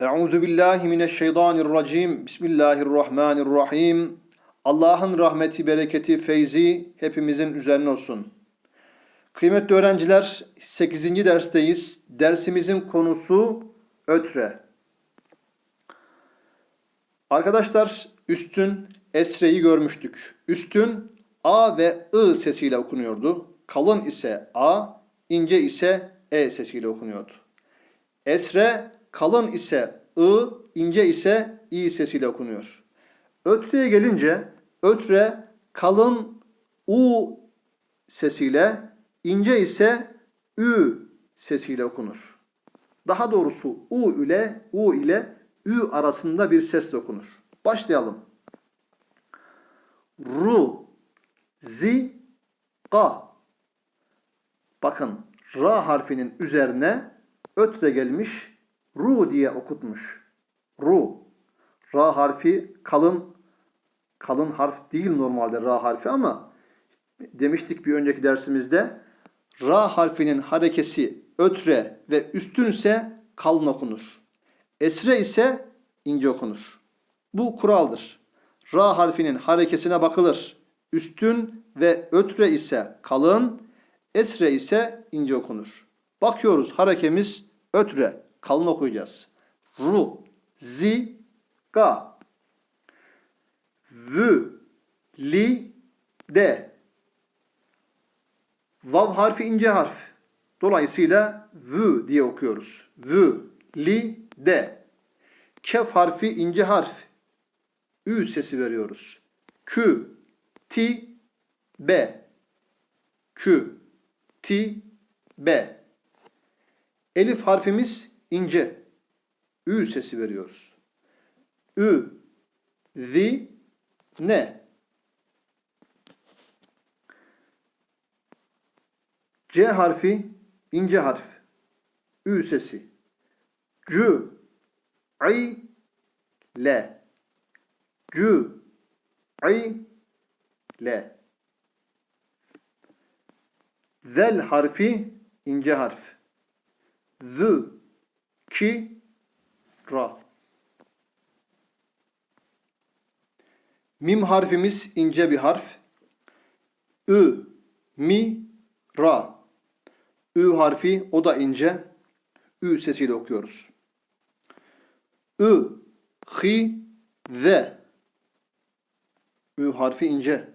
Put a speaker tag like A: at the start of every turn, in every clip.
A: Euzu billahi mineşşeytanirracim. Bismillahirrahmanirrahim. Allah'ın rahmeti, bereketi, feyzi hepimizin üzerine olsun. Kıymetli öğrenciler, 8. dersteyiz. Dersimizin konusu ötre. Arkadaşlar, üstün esreyi görmüştük. Üstün A ve I sesiyle okunuyordu. Kalın ise A, ince ise E sesiyle okunuyordu. Esre kalın ise ı, ince ise i sesiyle okunuyor. Ötreye gelince ötre kalın u sesiyle, ince ise ü sesiyle okunur. Daha doğrusu u ile u ile ü arasında bir ses okunur. Başlayalım. Ru, zi, ka. Bakın ra harfinin üzerine ötre gelmiş, ru diye okutmuş. Ru. Ra harfi kalın kalın harf değil normalde ra harfi ama demiştik bir önceki dersimizde ra harfinin harekesi ötre ve üstünse kalın okunur. Esre ise ince okunur. Bu kuraldır. Ra harfinin harekesine bakılır. Üstün ve ötre ise kalın, esre ise ince okunur. Bakıyoruz harekemiz ötre. Kalın okuyacağız. Ru, zi, ga. Vü, li, de. Vav harfi ince harf. Dolayısıyla vü diye okuyoruz. Vü, li, de. Kef harfi ince harf. Ü sesi veriyoruz. Kü, ti, be. Kü, ti, be. Elif harfimiz ince. Ü sesi veriyoruz. Ü, zi, ne. C harfi ince harf. Ü sesi. Cü, i, le. Cü, i, le. Zel harfi ince harf. Zü, ki, ra. Mim harfimiz ince bir harf. Ü, mi, ra. Ü harfi o da ince. Ü sesiyle okuyoruz. Ü, hi, ze. Ü harfi ince.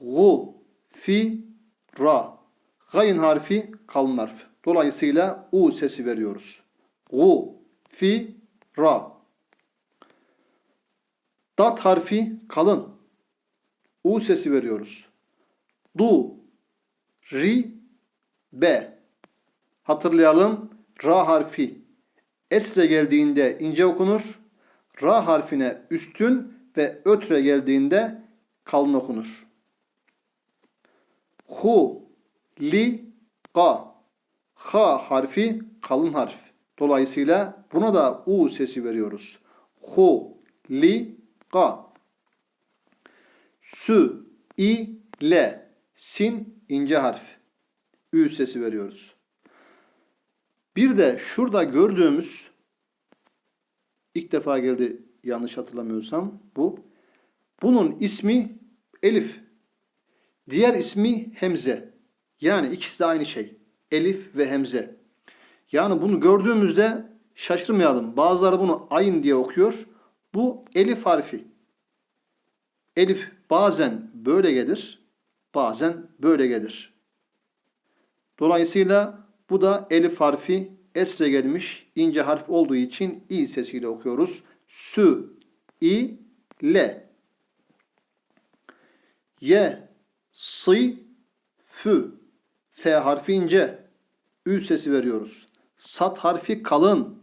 A: Gu, fi, ra. Gayn harfi kalın harf. Dolayısıyla u sesi veriyoruz. Gu, fi, ra. Dat harfi kalın. U sesi veriyoruz. Du, ri, be. Hatırlayalım. Ra harfi esre geldiğinde ince okunur. Ra harfine üstün ve ötre geldiğinde kalın okunur. Hu, li, ga. Ha harfi kalın harf. Dolayısıyla buna da u sesi veriyoruz. Hu, li, ga. Sü, i, le. Sin ince harf. Ü sesi veriyoruz. Bir de şurada gördüğümüz ilk defa geldi yanlış hatırlamıyorsam bu. Bunun ismi Elif. Diğer ismi Hemze. Yani ikisi de aynı şey. Elif ve Hemze. Yani bunu gördüğümüzde şaşırmayalım. Bazıları bunu ayın diye okuyor. Bu elif harfi. Elif bazen böyle gelir, bazen böyle gelir. Dolayısıyla bu da elif harfi esre gelmiş ince harf olduğu için i sesiyle okuyoruz. Sü, i, le. Ye, sı, fü. F harfi ince. Ü sesi veriyoruz. Sat harfi kalın.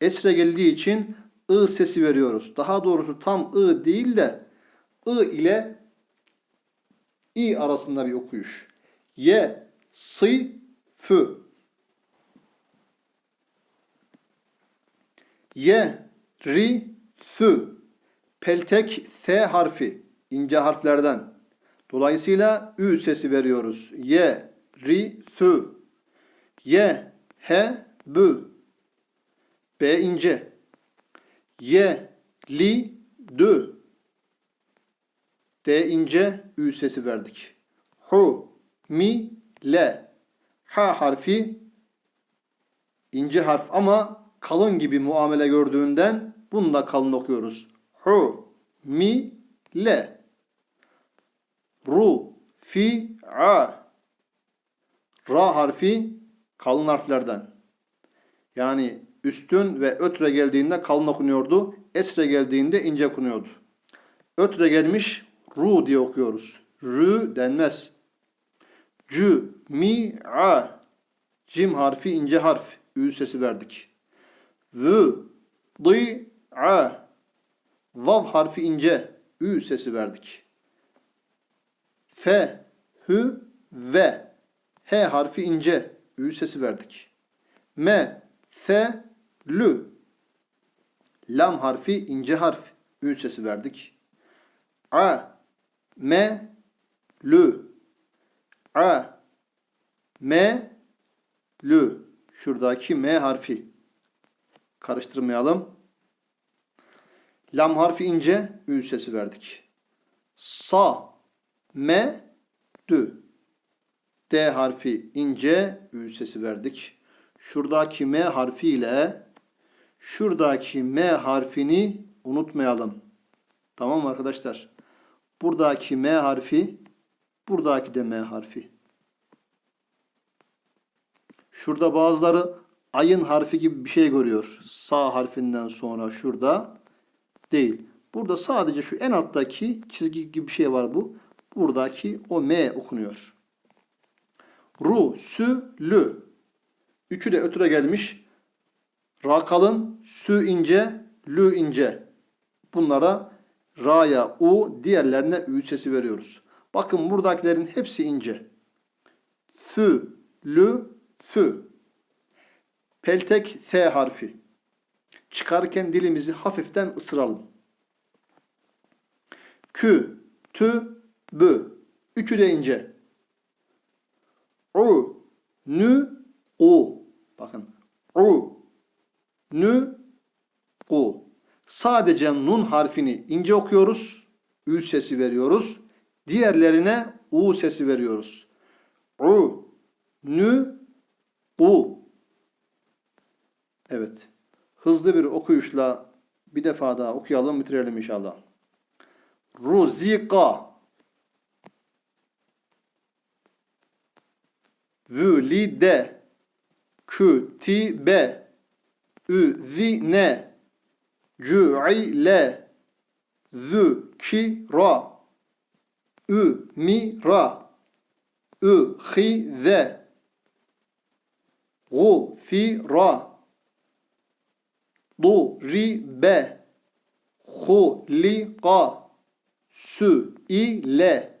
A: Esre geldiği için ı sesi veriyoruz. Daha doğrusu tam ı değil de ı ile i arasında bir okuyuş. Ye, sı, fü. Ye, ri, sü. Peltek S harfi ince harflerden. Dolayısıyla ü sesi veriyoruz. Ye, ri, sü. Ye, he, bü. B ince. Y, li, dü. D ince, ü sesi verdik. Hu, mi, le. Ha harfi ince harf ama kalın gibi muamele gördüğünden bunu da kalın okuyoruz. Hu, mi, le. Ru, fi, a. Ra harfi kalın harflerden. Yani üstün ve ötre geldiğinde kalın okunuyordu. Esre geldiğinde ince okunuyordu. Ötre gelmiş ru diye okuyoruz. Rü denmez. Cü, mi, a. Cim harfi ince harf. Ü sesi verdik. Vü, dı, a. Vav harfi ince. Ü sesi verdik. Fe, hü, ve. H harfi ince. Ü sesi verdik. Me, se, lü. Lam harfi ince harf. Ü sesi verdik. A, me, lü. A, me, lü. Şuradaki M harfi. Karıştırmayalım. Lam harfi ince. Ü sesi verdik. Sa, me, dü. D harfi ince, Ü sesi verdik. Şuradaki M harfi ile şuradaki M harfini unutmayalım. Tamam mı arkadaşlar? Buradaki M harfi, buradaki de M harfi. Şurada bazıları ayın harfi gibi bir şey görüyor. Sağ harfinden sonra şurada değil. Burada sadece şu en alttaki çizgi gibi bir şey var bu. Buradaki o M okunuyor. Ru, sü, lü. Üçü de ötüre gelmiş. Ra kalın, sü ince, lü ince. Bunlara ra'ya u, diğerlerine ü sesi veriyoruz. Bakın buradakilerin hepsi ince. Sü, lü, sü. Peltek S harfi. Çıkarken dilimizi hafiften ısıralım. Kü, tü, bü. Üçü de ince. U, nü, u. Bakın. U, nü, u. Sadece nun harfini ince okuyoruz. Ü sesi veriyoruz. Diğerlerine u sesi veriyoruz. U, nü, u. Evet. Hızlı bir okuyuşla bir defa daha okuyalım, bitirelim inşallah. Ruzika Vülide. Kütibe. Üzine. Cü'ile. Zükira. Ümira. Ühize. Gufira. Duribe. Hulika Sü'ile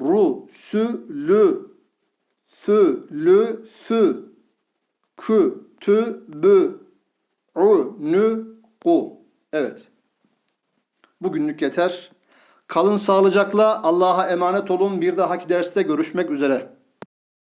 A: Humile Rufi'a Cümi'a Vıdi'a Fehüve Meselü Amelü Samedü Rusulü Sülüsü Kütübü Unuku Evet. Bugünlük yeter. Kalın sağlıcakla Allah'a emanet olun. Bir dahaki derste görüşmek üzere.